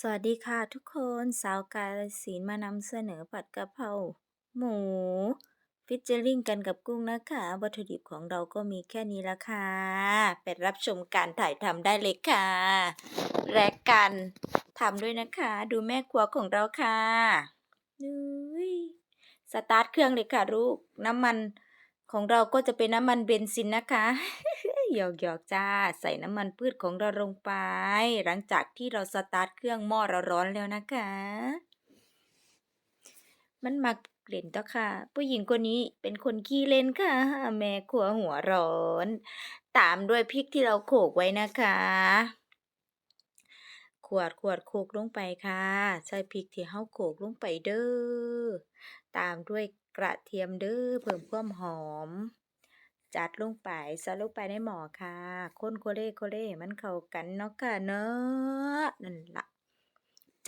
สวัสดีค่ะทุกคนสาวกาฬสินมานำเสนอผัดกะเพราหมูฟีเจอริงกันกับกุ้งนะคะ วัตถุดิบของเราก็มีแค่นี้ละค่ะไปรับชมการถ่ายทำได้เลยค่ะและการทำด้วยนะคะ ดูแม่ครัวของเราค่ะนุ้ยสตาร์ทเครื่องเลยค่ะลูกน้ำมันของเราก็จะเป็นน้ำมันเบนซินนะคะ หยอกหยอกๆจ้า ใส่น้ำมันพืชของเราลงไป หลังจากที่เราสตาร์ทเครื่องหม้อเราร้อนแล้วนะคะ มันมักเล่นต่อค่ะ ผู้หญิงคนนี้เป็นคนขี้เล่นค่ะ แม่ครัวหัวร้อน ตามด้วยพริกที่เราโขลกไว้นะคะ ขวดขวดโขลกลงไปค่ะใส่พริกที่เฮาโขลกลงไปเด้อ ตามด้วยกระเทียมเด้อเพิ่มความหอม จัดลงไปใส่ลงไปในหมอค่ะคนโคเล่โคเล่มันเข้ากันเนาะค่ะเนาะนั่นละ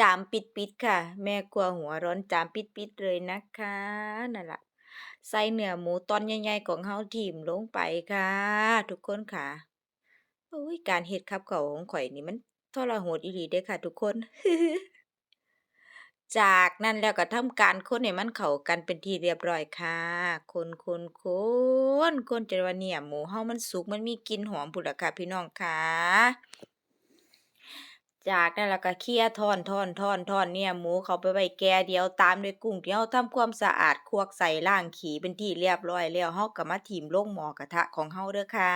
จามปิดๆค่ะ แม่ครัวหัวร้อนจามปิดๆเลยนะคะนั่นละใส่เนื้อหมูตอนใหญ่ๆของเฮาทิ่มลงไปค่ะ ทุกคนค่ะโอ้ยการเฮ็ดกับเขาของข้อยนี่มันทรหดอีหลีเด้อค่ะ ทุกคน จากนั้นแล้วก็ทำการคนให้มันเข้ากันเป็นที่เรียบร้อยค่ะ คนๆๆคนคนจนว่าเนี่ยหมูเฮามันสุกมันมีกลิ่นหอมพู้นล่ะค่ะพี่น้องค่ะ จากนั้นแล้วก็เคี่ยทอนๆๆๆเนี่ยหมูเขาไปไว้แก่เดียวตามด้วยกุ้งที่เฮาทำความสะอาดครัวกไส้ล้างขีเป็นที่เรียบร้อยแล้วเฮาก็มาถิมลงหม้อกระทะของเฮาเด้อค่ะ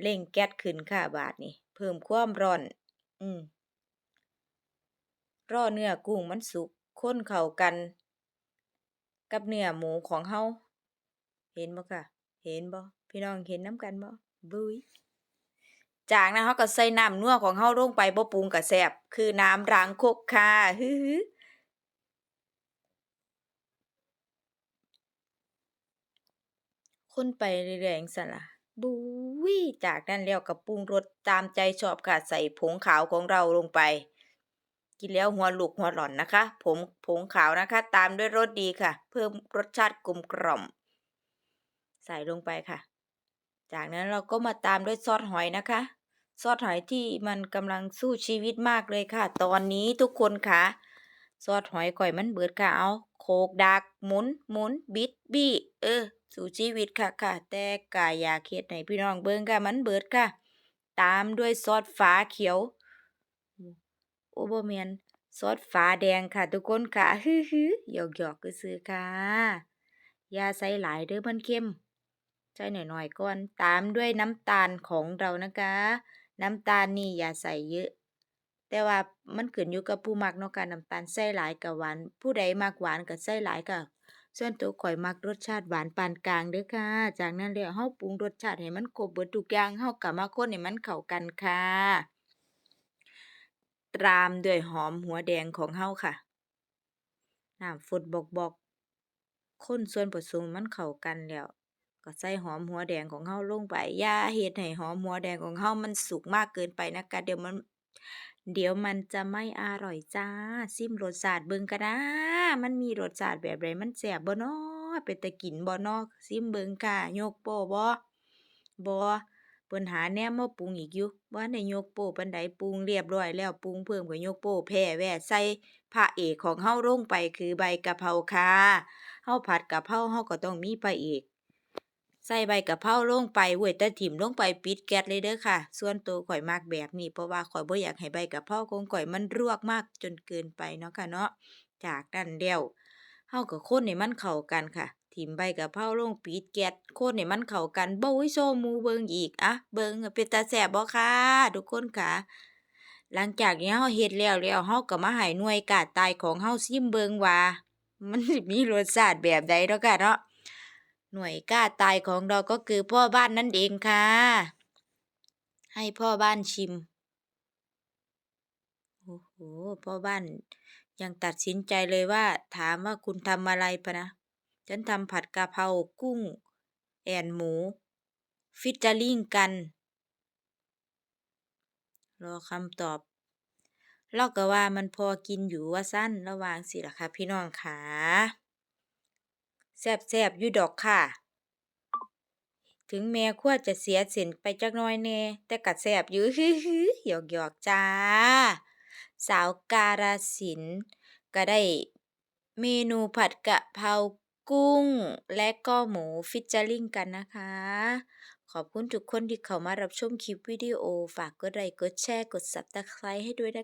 เร่งแก๊สขึ้นค่ะบาดนี้ เพิ่มความร้อน อืม รอเนื้อกุ้งมันสุกคนเข้ากัน กับเนื้อหมูของเฮาเห็นบ่ค่ะ เห็นบ่พี่น้องเห็นน้ำกันบ่บุ๋ยจากนั้นเฮาก็ใส่น้ำนัวของเฮาลงไปบ่ปรุงก็แซ่บคือน้ำล้างคกค่ะฮึฮึคนไปเรื่อยๆจั่งซั้นล่ะบุ๋ยจากนั้นแล้วก็ปรุงรสตามใจชอบค่ะใส่ผงขาวของเราลงไป กินแล้วหัวลุกหัวหล่อนนะคะผงผงขาวนะคะ ตามด้วยรสดีค่ะ เพิ่มรสชาติกลมกล่อม ใส่ลงไปค่ะ จากนั้นเราก็มาตามด้วยซอสหอยนะคะ ซอสหอยที่มันกำลังสู้ชีวิตมากเลยค่ะ ตอนนี้ทุกคนค่ะซอสหอยข้อยมันเบิดค่ะเอาโขกดักหมุนหมุนบิดบี้เออ สู้ชีวิตคักค่ะ แต่ก็อยาเฮ็ดให้พี่น้องเบิ่งค่ะมันเบิดค่ะ ตามด้วยซอสฝาเขียว โอ้บ่แม่นซอสฝาแดงค่ะทุกคนค่ะฮึฮึหยอกๆซื่อค่ะอย่าใส่หลายเด้อมันเค็มใส่น้อยๆก่อนตามด้วยน้ำตาลของเรานะคะ น้ำตาลนี่อย่าใส่เยอะ แต่ว่ามันขึ้นอยู่กับผู้มักเนาะค่ะน้ำตาลใส่หลายก็หวาน ผู้ใดมักหวานก็ใส่หลายค่ะส่วนตัวข้อยมักรสชาติหวานปานกลางเด้อค่ะ จากนั้นแล้วเฮาปรุงรสชาติให้มันครบเบิดทุกอย่างเฮาก็มาคนให้มันเข้ากันค่ะ ตามด้วยหอมหัวแดงของเฮาค่ะ น้ำฝดบอกๆคนส่วนผสมมันเข้ากันแล้ว ก็ใส่หอมหัวแดงของเฮาลงไปอย่าเฮ็ดให้หอมหัวแดงของเฮามันสุกมากเกินไปนะคะเดี๋ยวมัน เดี๋ยวมันจะไม่อร่อยจ้าชิมรสชาติเบิ่งก็นะมันมีรสชาติแบบใดมันแซ่บบ่น้อเป็นตากินบ่น้อชิมเบิ่งค่ะยกโป้บ่บ่ พิ่นหาแนวมาปรุงอีกอยู่บ่ทันได้ยกโป้ปานใดปรุงเรียบร้อยแล้วปรุงเพิ่มก็ยกโป้แพ้แว้ใส่พระเอกของเฮาลงไปคือใบกะเพราค่ะเฮาผัดกะเพราเฮาก็ต้องมีพระเอกใส่ใบกะเพราลงไปโอ้ยแต่ถิ้มลงไปปิดแก๊สเลยเด้อค่ะ ส่วนตัวข้อยมักแบบนี้เพราะว่าข้อยบ่อยากให้ใบกะเพราของข้อยมันลวกมากจนเกินไปเนาะค่ะเนาะจากนั้นแล้วเฮาก็คนให้มันเข้ากันค่ะ ถิ้มใบกะเพราลงปิดแก๊สคนให้มันเข้ากันโบ้ยโชว์หมู่เบิงอีกอะเบิงเป็นตาแซ่บบ่ค่ะทุกคนค่ะ หลังจากที่เฮาเฮ็ดแล้วแล้วเฮาก็มาให้หน่วยกานตายของเฮาชิมเบิงว่า มันสิมีรสชาติแบบใดเนาะค่ะเนาะหน่วยกล้าตายของเราก็คือพ่อบ้านนั่นเองค่ะ ให้พ่อบ้านชิมโอ้โฮพ่อบ้านยังตัดสินใจเลยว่าถามว่าคุณทำอะไรพะนะ ฉันทำผัดกะเพรากุ้ง แอนหมู featuring กัน รอคำตอบเราก็ว่ามันพอกินอยู่ว่าซั้นราว่าจั่งซี้ล่ะค่ะพี่น้องขาแซ่บๆอยู่ดอกค่ะ ถึงแม้ครัวจะเสียส้นไปจักน่อยแน่ แต่ก็แซ่บอยู่ฮึฮึหยอกหยอกจ้า สาวกาฬสินก็ได้เมนูผัดกะเพรา กุ้งและก็หมูฟิชเจอริงกันนะคะ ขอบคุณทุกคนที่เข้ามารับชมคลิปวิดีโอ ฝากกดไลค์กดแชร์กด Subscribe ให้ด้วยนะ